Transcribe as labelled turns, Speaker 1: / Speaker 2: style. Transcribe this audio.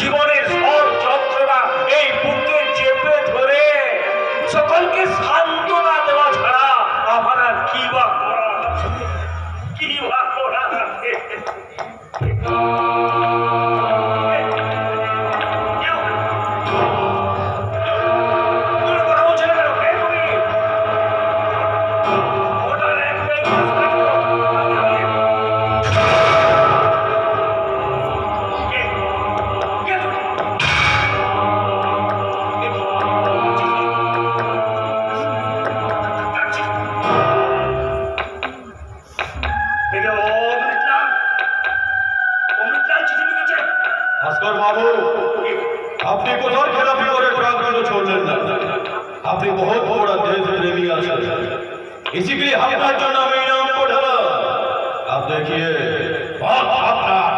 Speaker 1: জীবনের সব যন্ত্রণা এই বুকে চেপে ধরে। সকলকে সান্ত্বনা দেওয়া ছাড়া আমার আর কি বা করা কি বা করা
Speaker 2: ভাস্কর বাবু আপনি কোথাও খেলাপি করে ট্রাকগুলো ছোড়লেন না আপনি বহুত বড় দেশ প্রেমী আছেন इसी के लिए আপনার জন্য আমি ইনাম পাঠালাম आप देखिए बहुत আপনার